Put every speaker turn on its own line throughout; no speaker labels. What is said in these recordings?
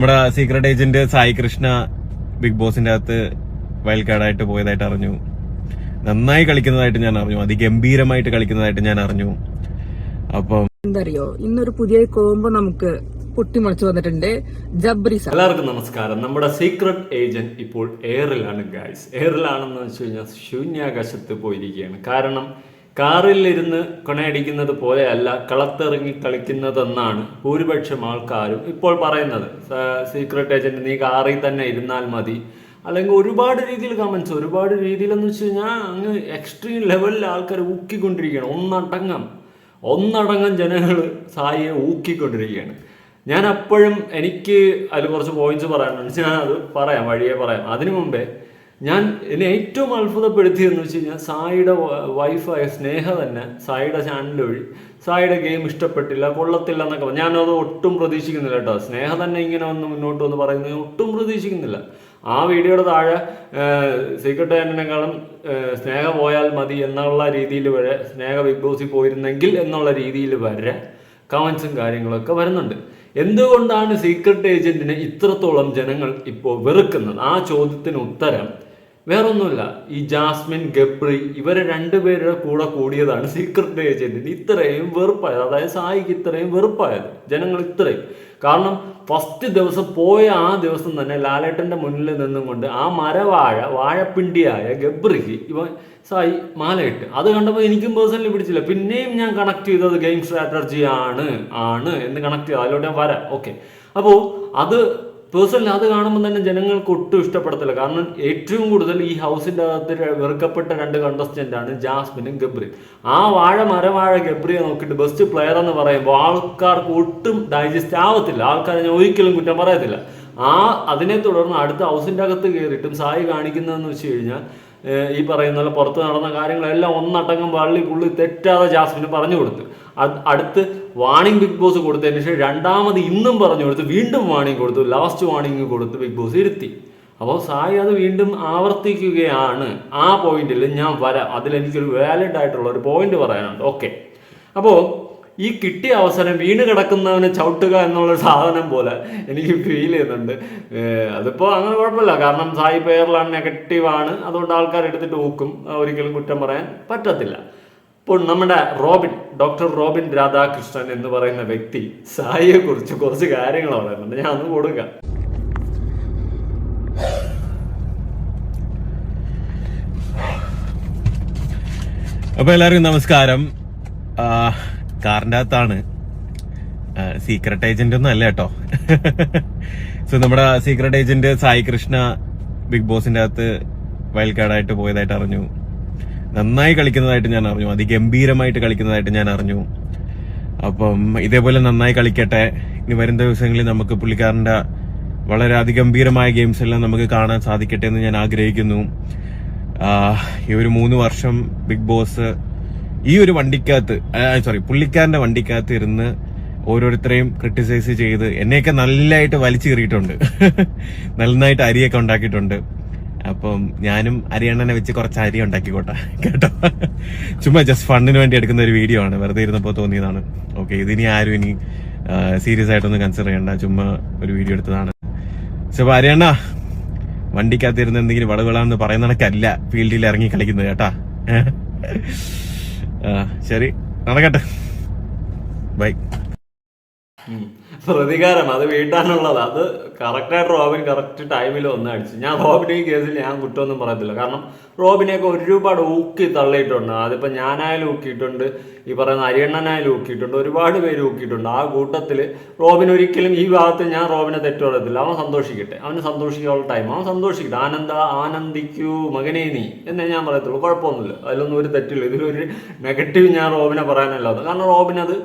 നമ്മുടെ secret agent Sai Krishna big ബോസിന്റെ അകത്ത് വൈൽഡ് കാർഡായിട്ട് പോയതായിട്ട് അറിഞ്ഞു. നന്നായി കളിക്കുന്നതായിട്ട് ഞാൻ അറിഞ്ഞു. അതിഗംഭീരമായിട്ട് കളിക്കുന്നതായിട്ട് ഞാൻ അറിഞ്ഞു. അപ്പം
എന്തറിയോ? ഇന്നൊരു പുതിയ കോമ്പോ നമുക്ക് പൊട്ടിമുളച്ചു വന്നിട്ടുണ്ട്. ജബ്രിസ
എല്ലാവർക്കും നമസ്കാരം. നമ്മുടെ സീക്രട്ട് ഏജന്റ് ഇപ്പോൾ എയറിലാണ് ഗായ്സ് എയറിലാണെന്ന് വെച്ച് കഴിഞ്ഞാൽ ശൂന്യാകാശത്ത് പോയിരിക്കുകയാണ്. കാരണം കാറിൽ ഇരുന്ന് കൊണയടിക്കുന്നത് പോലെയല്ല കളത്തിറങ്ങി കളിക്കുന്നതെന്നാണ് ഭൂരിപക്ഷം ആൾക്കാരും ഇപ്പോൾ പറയുന്നത്. സീക്രട്ട് ഏജന്റ് നീ കാറിൽ തന്നെ ഇരുന്നാൽ മതി. അല്ലെങ്കിൽ ഒരുപാട് രീതിയിൽ കമൻസ് ഒരുപാട് രീതിയിലെന്ന് വെച്ച് കഴിഞ്ഞാൽ അങ്ങ് എക്സ്ട്രീം ലെവലിൽ ആൾക്കാർ ഊക്കിക്കൊണ്ടിരിക്കുകയാണ്. ഒന്നടങ്കം ഒന്നടങ്കം ജനങ്ങൾ സായിയെ ഊക്കിക്കൊണ്ടിരിക്കുകയാണ്. ഞാൻ അപ്പോഴും എനിക്ക് അതിൽ കുറച്ച് പോയിന്റ്സ് പറയാനുണ്ട്. ഞാൻ അത് പറയാം വഴിയെ പറയാം. അതിനു മുമ്പേ ഞാൻ എന്നെ ഏറ്റവും അത്ഭുതപ്പെടുത്തിയെന്ന് വെച്ച് കഴിഞ്ഞാൽ സായിയുടെ വൈഫായ സ്നേഹ തന്നെ സായിയുടെ ചാനൽ വഴി സായിയുടെ ഗെയിം ഇഷ്ടപ്പെട്ടില്ല കൊള്ളത്തില്ല എന്നൊക്കെ പറഞ്ഞു. ഞാനത് ഒട്ടും പ്രതീക്ഷിക്കുന്നില്ല കേട്ടോ. സ്നേഹ തന്നെ ഇങ്ങനെ വന്ന് മുന്നോട്ട് വന്ന് പറയുന്നത് ഒട്ടും പ്രതീക്ഷിക്കുന്നില്ല. ആ വീഡിയോയുടെ താഴെ സീക്രട്ട് ആൻഡിനെക്കാളും സ്നേഹ പോയാൽ മതി എന്നുള്ള രീതിയിൽ വരെ സ്നേഹ ബിഗ് ബോസിൽ പോയിരുന്നെങ്കിൽ എന്നുള്ള രീതിയിൽ വരെ കമൻസും കാര്യങ്ങളൊക്കെ വരുന്നുണ്ട്. എന്തുകൊണ്ടാണ് സീക്രട്ട് ഏജന്റിനെ ഇത്രത്തോളം ജനങ്ങൾ ഇപ്പോൾ വെറുക്കുന്നത്? ആ ചോദ്യത്തിന് ഉത്തരം വേറൊന്നുമില്ല. ഈ ജാസ്മിൻ ഗബ്രി ഇവരെ രണ്ടുപേരുടെ കൂടെ കൂടിയതാണ് സീക്രട്ട് ഏജന്റിന് ഇത്രയും വെറുപ്പായത്. അതായത് സായിക്ക് ഇത്രയും വെറുപ്പായത്. ജനങ്ങൾ ഇത്രയും. കാരണം ഫസ്റ്റ് ദിവസം പോയ ആ ദിവസം തന്നെ ലാലേട്ടന്റെ മുന്നിൽ നിന്നും കൊണ്ട് ആ മരവാഴ വാഴപ്പിണ്ടിയായ ഗബ്രിക്ക് ഇവ സായി മാലയിട്ട്. അത് കണ്ടപ്പോൾ എനിക്കും പേഴ്സണലി പിടിച്ചില്ല. പിന്നെയും ഞാൻ കണക്ട് ചെയ്തത് ഗെയിം സ്ട്രാറ്റജി ആണ് ആണ് എന്ന് കണക്ട് ചെയ്തു. അതിലോട്ട് ഞാൻ വരാം. ഓക്കെ അപ്പോൾ അത് പേഴ്സണലി അത് കാണുമ്പോൾ തന്നെ ജനങ്ങൾക്ക് ഒട്ടും ഇഷ്ടപ്പെടത്തില്ല. കാരണം ഏറ്റവും കൂടുതൽ ഈ ഹൗസിന്റെ അകത്ത് വെറുക്കപ്പെട്ട രണ്ട് കണ്ടസ്റ്റന്റാണ് ജാസ്മിനും ഗബ്രി ആ വാഴ മരവാഴ ഗബ്രിയെ നോക്കിയിട്ട് ബെസ്റ്റ് പ്ലെയർ എന്ന് പറയുമ്പോൾ ആൾക്കാർക്ക് ഒട്ടും ഡൈജസ്റ്റ് ആവത്തില്ല. ആൾക്കാരെ ഞാൻ ഒരിക്കലും കുറ്റം പറയത്തില്ല. ആ അതിനെ തുടർന്ന് അടുത്ത ഹൗസിന്റെ അകത്ത് കയറിയിട്ടും സായി കാണിക്കുന്നതെന്ന് വെച്ച് കഴിഞ്ഞാൽ ഈ പറയുന്ന പുറത്ത് നടന്ന കാര്യങ്ങളെല്ലാം ഒന്നടങ്കം വള്ളി പുള്ളി തെറ്റാതെ ജാസ്മിന് പറഞ്ഞു കൊടുത്തു. അടുത്ത് വാണിംഗ് ബിഗ് ബോസ് കൊടുത്തതിന് ശേഷം രണ്ടാമത് ഇന്നും പറഞ്ഞു കൊടുത്ത് വീണ്ടും വാണിംഗ് കൊടുത്തു ലാസ്റ്റ് വാണിംഗ് കൊടുത്ത് ബിഗ് ബോസ് ഇരുത്തി. അപ്പോൾ സായി അത് വീണ്ടും ആവർത്തിക്കുകയാണ്. ആ പോയിന്റിൽ ഞാൻ വരാം. അതിലെനിക്കൊരു വാലിഡ് ആയിട്ടുള്ള ഒരു പോയിന്റ് പറയാനുണ്ട്. ഓക്കെ അപ്പോൾ ഈ കിട്ടിയ അവസരം വീണ് കിടക്കുന്നവനെ ചവിട്ടുക എന്നുള്ള സാധനം പോലെ എനിക്ക് ഫീൽ ചെയ്യുന്നുണ്ട്. അതിപ്പോൾ അതിപ്പോ അങ്ങനെ കുഴപ്പമില്ല. കാരണം സായി പേരിലാണ് നെഗറ്റീവാണ് അതുകൊണ്ട് ആൾക്കാർ എടുത്തിട്ട് നോക്കും. ഒരിക്കലും കുറ്റം പറയാൻ പറ്റത്തില്ല. ഇപ്പോൾ നമ്മുടെ റോബിൻ ഡോക്ടർ റോബിൻ രാധാകൃഷ്ണൻ എന്ന് പറയുന്ന വ്യക്തി സായിയെ കുറിച്ച് കുറച്ച് കാര്യങ്ങൾ പറയുന്നുണ്ട്. ഞാൻ അന്ന് കൊടുക്ക.
അപ്പൊ എല്ലാവർക്കും നമസ്കാരം. കാറിന്റെ അകത്താണ്. സീക്രട്ട് ഏജന്റ് ഒന്നും അല്ല കേട്ടോ. സോ നമ്മുടെ secret agent Sai Krishna big ബോസിന്റെ അകത്ത് വയൽക്കാടായിട്ട് പോയതായിട്ട് അറിഞ്ഞു. നന്നായി കളിക്കുന്നതായിട്ട് ഞാൻ അറിഞ്ഞു. അതിഗംഭീരമായിട്ട് കളിക്കുന്നതായിട്ട് ഞാൻ അറിഞ്ഞു. അപ്പം ഇതേപോലെ നന്നായി കളിക്കട്ടെ. ഇനി വരും ദിവസങ്ങളിൽ നമുക്ക് പുള്ളിക്കാരന്റെ വളരെ അതിഗംഭീരമായ ഗെയിംസ് എല്ലാം നമുക്ക് കാണാൻ സാധിക്കട്ടെ എന്ന് ഞാൻ ആഗ്രഹിക്കുന്നു. ഈ ഒരു മൂന്ന് വർഷം ബിഗ് ബോസ് ഈ ഒരു വണ്ടിക്കകത്ത് സോറി പുള്ളിക്കാരന്റെ വണ്ടിക്കകത്ത് ഇരുന്ന് ഓരോരുത്തരെയും ക്രിട്ടിസൈസ് ചെയ്ത് എന്നെയൊക്കെ നല്ലതായിട്ട് വലിച്ചു കീറിയിട്ടുണ്ട്. നന്നായിട്ട് അരിയൊക്കെ ഉണ്ടാക്കിയിട്ടുണ്ട്. അപ്പം ഞാനും അരിയണ്ണനെ വെച്ച് കുറച്ച് അരി ഉണ്ടാക്കിക്കോട്ടെ. കേട്ടോ? ചുമ്മാ ജസ്റ്റ് ഫണ്ടിന് വേണ്ടി എടുക്കുന്ന ഒരു വീഡിയോ ആണ്. വെറുതെ ഇരുന്നപ്പോൾ തോന്നിയതാണ്. ഓക്കെ ഇതിനി ആരും ഇനി സീരിയസ് ആയിട്ടൊന്നും കൺസിഡർ ചെയ്യണ്ട. ചുമ്മാ ഒരു വീഡിയോ എടുത്തതാണ്. പക്ഷെ അരിയണ്ണ വണ്ടിക്കകത്തിരുന്ന് എന്തെങ്കിലും വളവുകളാണെന്ന് പറയുന്ന കണക്കല്ല ഫീൽഡിൽ ഇറങ്ങി കളിക്കുന്നത് കേട്ടാ. ശരി നടക്കട്ടെ. ബൈ.
പ്രതികാരം അത് വീട്ടാനുള്ളത്. അത് കറക്റ്റായിട്ട് റോബിൻ കറക്റ്റ് ടൈമിൽ ഒന്ന് അടിച്ചു. ഞാൻ റോബിനെ ഈ കേസിൽ ഞാൻ കുറ്റമൊന്നും പറയത്തില്ല. കാരണം റോബിനെയൊക്കെ ഒരുപാട് ഊക്കി തള്ളിയിട്ടുണ്ട്. അതിപ്പോൾ ഞാനായാലും ഊക്കിയിട്ടുണ്ട്. ഈ പറയുന്ന അരിയണ്ണനായാലും ഊക്കിയിട്ടുണ്ട്. ഒരുപാട് പേര് ഊക്കിയിട്ടുണ്ട്. ആ കൂട്ടത്തിൽ റോബിൻ ഒരിക്കലും ഈ ഭാഗത്ത് ഞാൻ റോബിനെ തെറ്റു പറയത്തില്ല. അവൻ സന്തോഷിക്കട്ടെ. അവന് സന്തോഷിക്കാനുള്ള ടൈം അവൻ സന്തോഷിക്കട്ടെ. ആനന്ദ ആനന്ദിക്കൂ മകനേ നീ എന്നേ ഞാൻ പറയത്തുള്ളൂ. കുഴപ്പമൊന്നുമില്ല. അതിലൊന്നും ഒരു തെറ്റില്ല ഇതിലൊരു നെഗറ്റീവ് ഞാൻ റോബിനെ പറയാനല്ലാതെ കാരണം റോബിനത്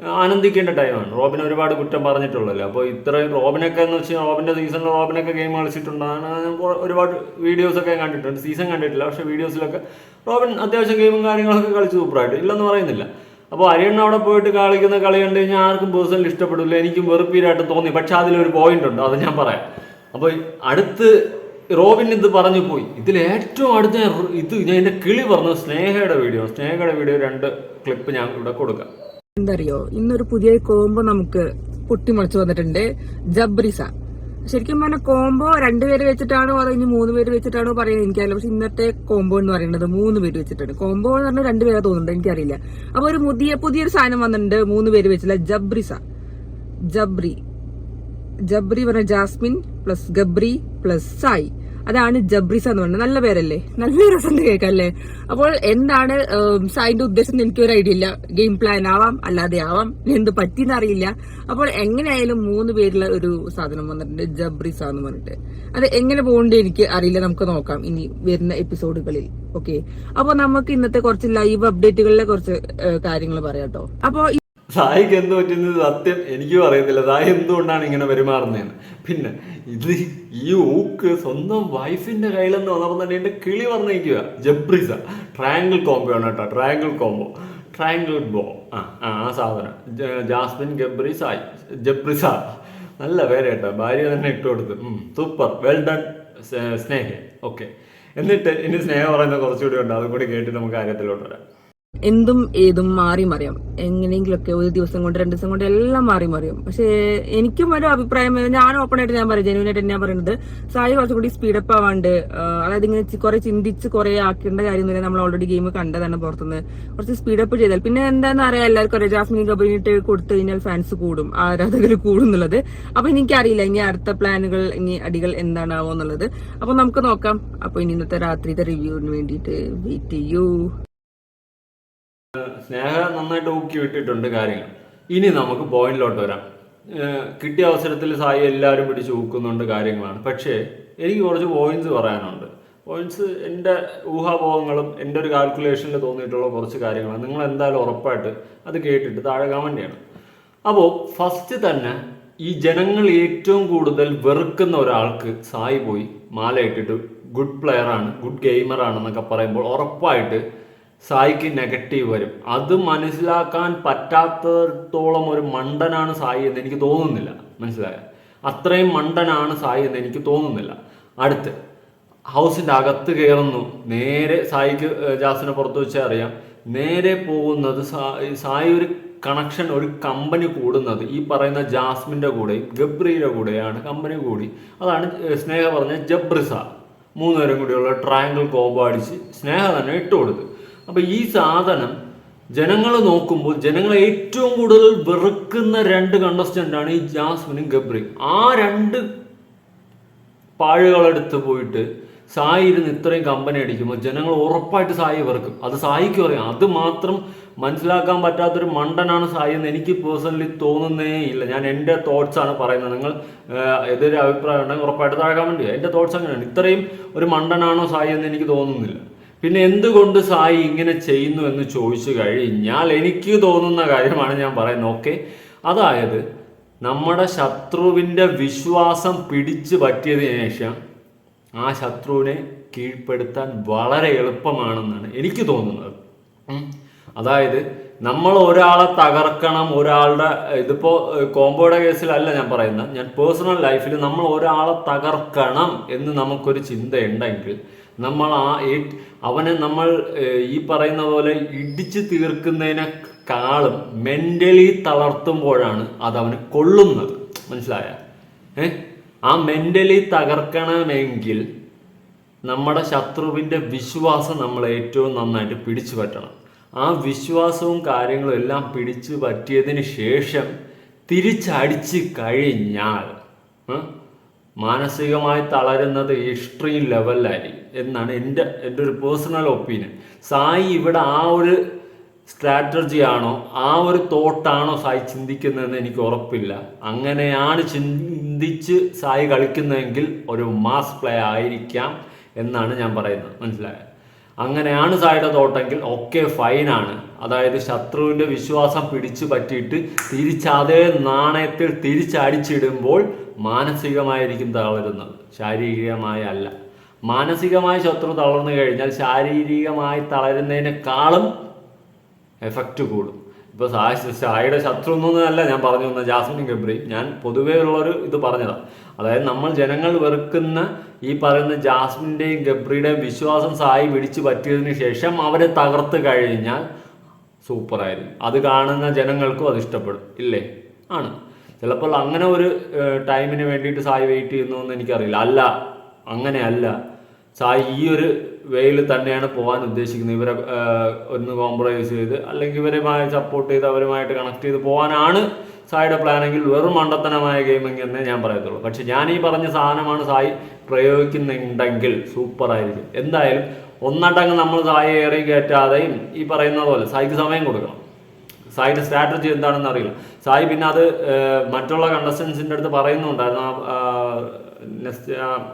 ആനന്ദിക്കേണ്ട ടൈമാണ്. റോബിൻ ഒരുപാട് കുറ്റം പറഞ്ഞിട്ടുള്ളല്ലോ? അപ്പോൾ ഇത്രയും റോബിനൊക്കെ എന്ന് വെച്ചാൽ റോബിന്റെ സീസണിൽ റോബിനൊക്കെ ഗെയിം കളിച്ചിട്ടുണ്ടാണ്. ഒരുപാട് വീഡിയോസൊക്കെ കണ്ടിട്ടുണ്ട്. സീസൺ കണ്ടിട്ടില്ല. പക്ഷേ വീഡിയോസിലൊക്കെ റോബിൻ അത്യാവശ്യം ഗെയിമും കാര്യങ്ങളൊക്കെ കളിച്ച് സൂപ്പറായിട്ട്. ഇല്ലെന്ന് പറയുന്നില്ല. അപ്പോൾ അരിയണ്ണ അവിടെ പോയിട്ട് കളിക്കുന്ന കളി കണ്ടു കഴിഞ്ഞാൽ ആർക്കും പേഴ്സണലി ഇഷ്ടപ്പെടില്ല. എനിക്കും വെറുപ്പീരായിട്ട് തോന്നി. പക്ഷേ അതിലൊരു പോയിന്റ് ഉണ്ട്. അത് ഞാൻ പറയാം. അപ്പോൾ അടുത്ത് റോബിൻ ഇത് പറഞ്ഞു പോയി. ഇതിൽ ഏറ്റവും അടുത്ത ഇത് ഞാൻ എന്റെ കിളി പറഞ്ഞു. സ്നേഹയുടെ വീഡിയോ സ്നേഹയുടെ വീഡിയോ രണ്ട് ക്ലിപ്പ് ഞാൻ ഇവിടെ കൊടുക്കാം.
എന്തറിയോ ഇന്നൊരു പുതിയ കോംബോ നമുക്ക് പൊട്ടിമുളച്ചു വന്നിട്ടുണ്ട്. ജബ്രിസ. ശരിക്കും പറഞ്ഞ കോംബോ രണ്ടുപേര് വെച്ചിട്ടാണോ അതോ ഇനി മൂന്ന് പേര് വെച്ചിട്ടാണോ പറയുന്നത് എനിക്കറിയില്ല. പക്ഷെ ഇന്നത്തെ കോംബോ എന്ന് പറയുന്നത് മൂന്ന് പേര് വെച്ചിട്ടാണ്. കോംബോ എന്ന് പറഞ്ഞാൽ രണ്ടുപേരെ തോന്നുന്നുണ്ട് എനിക്കറിയില്ല. അപ്പൊ ഒരു പുതിയ പുതിയൊരു സാധനം വന്നിട്ടുണ്ട് മൂന്ന് പേര് വെച്ചില്ല ജബ്രിസ. ജബ്രി. ജബ്രി പറഞ്ഞ Jasmine plus Gabri plus Sai. അതാണ് ജബ്രിസ എന്ന് പറഞ്ഞത് നല്ല പേരല്ലേ? നല്ല രസം കേൾക്കല്ലേ? അപ്പോൾ എന്താണ് സായിന്റെ ഉദ്ദേശം എനിക്ക് ഒരു ഐഡിയ ഇല്ല. ഗെയിം പ്ലാൻ ആവാം അല്ലാതെ ആവാം. എന്ത് പറ്റിയെന്ന് അറിയില്ല. അപ്പോൾ എങ്ങനെയായാലും മൂന്ന് പേരിലെ ഒരു സാധനം വന്നിട്ടുണ്ട് ജബ്രിസ എന്ന് പറഞ്ഞിട്ട്. അത് എങ്ങനെ പോകണ്ടേ എനിക്ക് അറിയില്ല നമുക്ക് നോക്കാം. ഇനി വരുന്ന എപ്പിസോഡുകളിൽ ഓക്കെ അപ്പൊ നമുക്ക് ഇന്നത്തെ കുറച്ച് ലൈവ് അപ്ഡേറ്റുകളിലെ കുറച്ച് കാര്യങ്ങൾ പറയാം കേട്ടോ. അപ്പൊ
സായിക്ക് എന്ത് പറ്റുന്നത് സത്യം എനിക്കും അറിയത്തില്ല. സായി എന്തുകൊണ്ടാണ് ഇങ്ങനെ പെരുമാറുന്നതെന്ന്. പിന്നെ ഇത് ഈ ഊക്ക് സ്വന്തം വൈഫിന്റെ കയ്യിലെന്ന് വന്നപ്പോൾ എന്റെ കിളി പറഞ്ഞിരിക്കുക ജബ്രിസ. ട്രയാങ്കിൾ കോംബോ ആണ് കേട്ടോ. ട്രയാങ്കിൾ കോംബോ ട്രയാങ്കിൾ ബോ ആ ആ സാധനം. ജാസ്മിൻ ഗബ്രി സായി ജബ്രിസ. നല്ല പേര് കേട്ടോ. ഭാര്യ തന്നെ ഇട്ട് കൊടുത്തു. Super well done Sneha. Okay എന്നിട്ട് ഇനി സ്നേഹം പറയുന്ന കുറച്ചുകൂടി ഉണ്ട്. അതും കൂടി കേട്ട് നമുക്ക് കാര്യത്തിലോട്ട് വരാം.
എന്തും ഏതും മാറി മറിയാം. എങ്ങനെയെങ്കിലുമൊക്കെ ഒരു ദിവസം കൊണ്ട് രണ്ട് ദിവസം കൊണ്ട് എല്ലാം മാറി മറിയും. പക്ഷേ എനിക്കും ഒരു അഭിപ്രായം ഞാൻ ഓപ്പൺ ആയിട്ട് ഞാൻ പറയും ജെനുവിൻ ആയിട്ട് ഞാൻ പറയുന്നത് സായി കുറച്ചും കൂടി സ്പീഡപ്പ് ആവാണ്ട് അതായത് ഇങ്ങനെ കുറെ ചിന്തിച്ച് കുറെ ആക്കേണ്ട കാര്യം തന്നെ നമ്മൾ ഓൾറെഡി ഗെയിം കണ്ടതാണ് പുറത്തുനിന്ന്. കുറച്ച് സ്പീഡപ്പ് ചെയ്താൽ. പിന്നെ എന്താണെന്ന് അറിയാം എല്ലാവർക്കും അറിയാം ജാസ്മിൻ കബറിനിട്ട് കൊടുത്തു കഴിഞ്ഞാൽ ഫാൻസ് കൂടും ആരാധകർ കൂടും എന്നുള്ളത്. അപ്പൊ എനിക്കറിയില്ല ഇനി അടുത്ത പ്ലാനുകൾ ഇനി അടികൾ എന്താണാവോ എന്നുള്ളത്. അപ്പൊ നമുക്ക് നോക്കാം. അപ്പൊ ഇനി ഇന്നത്തെ രാത്രിത്തെ റിവ്യൂവിന് വേണ്ടിയിട്ട് വെയിറ്റ് ചെയ്യൂ.
സ്നേഹ നന്നായിട്ട് ഊക്കി വിട്ടിട്ടുണ്ട് കാര്യങ്ങൾ. ഇനി നമുക്ക് പോയിന്റിലോട്ട് വരാം. കിട്ടിയ അവസരത്തിൽ സായി എല്ലാവരും പിടിച്ച് ഊക്കുന്നുണ്ട് കാര്യങ്ങളാണ്. പക്ഷേ എനിക്ക് കുറച്ച് പോയിന്റ്സ് പറയാനുണ്ട്. പോയിന്റ്സ് എന്റെ ഊഹാപോഹങ്ങളും എന്റെ ഒരു കാൽക്കുലേഷനിൽ തോന്നിയിട്ടുള്ള കുറച്ച് കാര്യങ്ങളാണ്. നിങ്ങൾ എന്തായാലും ഉറപ്പായിട്ട് അത് കേട്ടിട്ട് താഴെ കമന്റ് ചെയ്യണം. അപ്പോൾ ഫസ്റ്റ് തന്നെ ഈ ജനങ്ങൾ ഏറ്റവും കൂടുതൽ വെറുക്കുന്ന ഒരാൾക്ക് സായി പോയി മാല ഇട്ടിട്ട് ഗുഡ് പ്ലെയർ ആണ് ഗുഡ് ഗെയിമർ ആണെന്നൊക്കെ പറയുമ്പോൾ ഉറപ്പായിട്ട് സായിക്ക് നെഗറ്റീവ് വരും. അത് മനസ്സിലാക്കാൻ പറ്റാത്തത്തോളം ഒരു മണ്ടനാണ് സായി എന്ന് എനിക്ക് തോന്നുന്നില്ല. മനസ്സിലായ? അത്രയും മണ്ടനാണ് സായി എന്ന് എനിക്ക് തോന്നുന്നില്ല. അടുത്ത് ഹൗസിന്റെ അകത്ത് കയറുന്നു. നേരെ സായിക്ക് ജാസിനെ പുറത്ത് വെച്ചാൽ അറിയാം. നേരെ പോകുന്നത് സായി ഒരു കണക്ഷൻ ഒരു കമ്പനി കൂടുന്നത് ഈ പറയുന്ന ജാസ്മിന്റെ കൂടെയും ഗബ്രിയുടെ കൂടെയാണ് കമ്പനി കൂടി. അതാണ് സ്നേഹ പറഞ്ഞ ജബ്രിസ. മൂന്നുപേരും കൂടിയുള്ള ട്രയാങ്കിൾ കോംബോ അടിച്ച് സ്നേഹ തന്നെ ഇട്ടുകൊടുത്തു. അപ്പൊ ഈ സാധനം ജനങ്ങൾ നോക്കുമ്പോൾ ജനങ്ങളെ ഏറ്റവും കൂടുതൽ വെറുക്കുന്ന രണ്ട് കണ്ടസ്റ്റന്റ് ആണ് ഈ ജാസ്മിനും ഗബ്രിയും. ആ രണ്ട് പാഴുകളെടുത്ത് പോയിട്ട് സായി ഇരുന്ന് ഇത്രയും കമ്പനി അടിക്കുമ്പോൾ ജനങ്ങൾ ഉറപ്പായിട്ട് സായി വെറുക്കും. അത് സായിക്ക് അറിയാം അത് മാത്രം മനസ്സിലാക്കാൻ പറ്റാത്തൊരു മണ്ടനാണ് സായി എന്ന് എനിക്ക് പേഴ്സണലി തോന്നുന്നേ ഇല്ല. ഞാൻ എന്റെ തോട്ട്സ് ആണ് പറയുന്നത്. നിങ്ങൾ ഏതൊരു അഭിപ്രായം ഉണ്ടെങ്കിൽ ഉറപ്പായിട്ട് താഴെ കമന്റ് എന്റെ തോട്ട്സ് അങ്ങനെയാണ്. ഇത്രയും ഒരു മണ്ടനാണോ സായി എന്ന് എനിക്ക് തോന്നുന്നില്ല. പിന്നെ എന്തുകൊണ്ട് സായി ഇങ്ങനെ ചെയ്യുന്നു എന്ന് ചോദിച്ചു കഴിഞ്ഞാൽ എനിക്ക് തോന്നുന്ന കാര്യമാണ് ഞാൻ പറയുന്നത്. ഓക്കെ അതായത് നമ്മുടെ ശത്രുവിന്റെ വിശ്വാസം പിടിച്ചു പറ്റിയതിനു ശേഷം ആ ശത്രുവിനെ കീഴ്പ്പെടുത്താൻ വളരെ എളുപ്പമാണെന്നാണ് എനിക്ക് തോന്നുന്നത്. അതായത് നമ്മൾ ഒരാളെ തകർക്കണം ഒരാളുടെ ഇതിപ്പോ കോമ്പോയുടെ കേസിലല്ല ഞാൻ പറയുന്നത്. ഞാൻ പേഴ്സണൽ ലൈഫിൽ നമ്മൾ ഒരാളെ തകർക്കണം എന്ന് നമുക്കൊരു ചിന്തയുണ്ടെങ്കിൽ നമ്മൾ ആ അവനെ നമ്മൾ ഈ പറയുന്ന പോലെ ഇടിച്ചു തീർക്കുന്നതിനെക്കാളും മെന്റലി തളർത്തുമ്പോഴാണ് അത് അവന് കൊള്ളുന്നത്. മനസ്സിലായ? ഏ? ആ മെന്റലി തകർക്കണമെങ്കിൽ നമ്മുടെ ശത്രുവിന്റെ വിശ്വാസം നമ്മൾ ഏറ്റവും നന്നായിട്ട് പിടിച്ചു പറ്റണം. ആ വിശ്വാസവും കാര്യങ്ങളും എല്ലാം പിടിച്ചു പറ്റിയതിന് ശേഷം തിരിച്ചടിച്ച് കഴിഞ്ഞാൽ മാനസികമായി തളരുന്നത് എക്സ്ട്രീം ലെവലിലായിരിക്കും എന്നാണ് എന്റെ എന്റെ ഒരു പേഴ്സണൽ ഒപ്പീനിയൻ സായി ഇവിടെ ആ ഒരു സ്ട്രാറ്റജി ആണോ ആ ഒരു തോട്ടാണോ സായി ചിന്തിക്കുന്നതെന്ന് എനിക്ക് ഉറപ്പില്ല. അങ്ങനെയാണ് ചിന്തിച്ച് സായി കളിക്കുന്നതെങ്കിൽ ഒരു മാസ് പ്ലേ ആയിരിക്കാം എന്നാണ് ഞാൻ പറയുന്നത്. മനസ്സിലായത് അങ്ങനെയാണ് സായിയുടെ തോട്ടെങ്കിൽ ഒക്കെ ഫൈനാണ് അതായത് ശത്രുവിന്റെ വിശ്വാസം പിടിച്ചു പറ്റിയിട്ട് തിരിച്ചതേ നാണയത്തിൽ തിരിച്ചടിച്ചിടുമ്പോൾ മാനസികമായിരിക്കും തളരുന്നത്. ശാരീരികമായ അല്ല. മാനസികമായി ശത്രു തളർന്നു കഴിഞ്ഞാൽ ശാരീരികമായി തളരുന്നതിനേക്കാളും എഫക്റ്റ് കൂടും. ഇപ്പോൾ സായ് സായിയുടെ ശത്രു എന്നൊന്നുമല്ല ഞാൻ പറഞ്ഞു വന്ന ജാസ്മിൻ ഗബ്രി ഞാൻ പൊതുവേ ഉള്ളൊരു ഇത് പറഞ്ഞതാണ് അതായത് നമ്മൾ ജനങ്ങൾ വെറുക്കുന്ന ഈ പറയുന്ന ജാസ്മിന്റെയും ഗബ്രിയുടെയും വിശ്വാസം സായി പിടിച്ചു പറ്റിയതിന് ശേഷം അവരെ തകർത്ത് കഴിഞ്ഞാൽ സൂപ്പറായിരുന്നു അത് കാണുന്ന ജനങ്ങൾക്കും അത് ഇഷ്ടപ്പെടും. ഇല്ലേ? ആണ്. ചിലപ്പോൾ അങ്ങനെ ഒരു ടൈമിന് വേണ്ടിയിട്ട് സായി വെയിറ്റ് ചെയ്യുന്നു എന്ന് എനിക്കറിയില്ല. അല്ല അങ്ങനെയല്ല സായി ഈ ഒരു വേയിൽ തന്നെയാണ് പോകാൻ ഉദ്ദേശിക്കുന്നത്. ഇവരെ ഒന്ന് കോംപ്രമൈസ് ചെയ്ത് അല്ലെങ്കിൽ ഇവരുമായി സപ്പോർട്ട് ചെയ്ത് അവരുമായിട്ട് കണക്ട് ചെയ്ത് പോകാനാണ് സായിയുടെ പ്ലാനെങ്കിൽ വെറും മണ്ടത്തനമായ ഗെയിമിംഗ് എന്നേ ഞാൻ പറയത്തുള്ളൂ. പക്ഷെ ഞാൻ ഈ പറഞ്ഞ സാധനമാണ് സായി പ്രയോഗിക്കുന്നുണ്ടെങ്കിൽ സൂപ്പറായിരിക്കും എന്തായാലും ഒന്നടങ്ങ് നമ്മൾ സായി ഏറി കയറ്റാതെയും ഈ പറയുന്ന പോലെ സായിക്ക് സമയം കൊടുക്കണം. സായിയുടെ സ്ട്രാറ്റജി എന്താണെന്ന് അറിയില്ല. സായി പിന്നെ അത് മറ്റുള്ള കണ്ടസ്റ്റൻസിന്റെ അടുത്ത് പറയുന്നുണ്ടായിരുന്നു.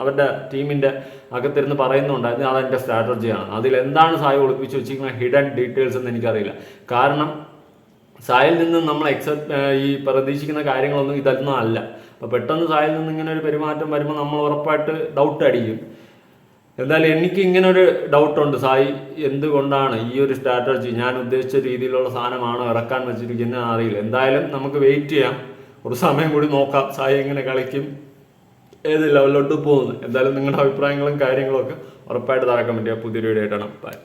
അവരുടെ ടീമിന്റെ അകത്തിരുന്ന് പറയുന്നുണ്ടായിരുന്നു അതെന്റെ സ്ട്രാറ്റജിയാണ് അതിൽ എന്താണ് സായി ഒളിപ്പിച്ച് വെച്ചിരിക്കുന്ന ഹിഡൻ ഡീറ്റെയിൽസ് എന്ന് എനിക്കറിയില്ല. കാരണം സായിൽ നിന്ന് നമ്മൾ എക്സെപ്റ്റ് ഈ പ്രതീക്ഷിക്കുന്ന കാര്യങ്ങളൊന്നും ഇതൊന്നും അല്ല. അപ്പോൾ പെട്ടെന്ന് സായിൽ നിന്ന് ഇങ്ങനെ ഒരു പെരുമാറ്റം വരുമ്പോൾ നമ്മൾ ഉറപ്പായിട്ട് ഡൗട്ട് അടിക്കും. എന്തായാലും എനിക്ക് ഇങ്ങനെ ഒരു ഡൗട്ടുണ്ട് സായി എന്തുകൊണ്ടാണ് ഈ ഒരു സ്ട്രാറ്റജി ഞാൻ ഉദ്ദേശിച്ച രീതിയിലുള്ള സാധനമാണോ ഇറക്കാൻ വെച്ചിരിക്കുന്നത് അറിയില്ല. എന്തായാലും നമുക്ക് വെയിറ്റ് ചെയ്യാം. ഒരു സമയം കൂടി നോക്കാം. സായി എങ്ങനെ കളിക്കും ഏത് ലെവലിലോട്ട് പോകുന്നു. എന്തായാലും നിങ്ങളുടെ അഭിപ്രായങ്ങളും കാര്യങ്ങളും ഒക്കെ ഉറപ്പായിട്ട് കമന്റ് ചെയ്യുക പുതിയൊരു വീഡിയോ ആയിട്ടാണ്. ബൈ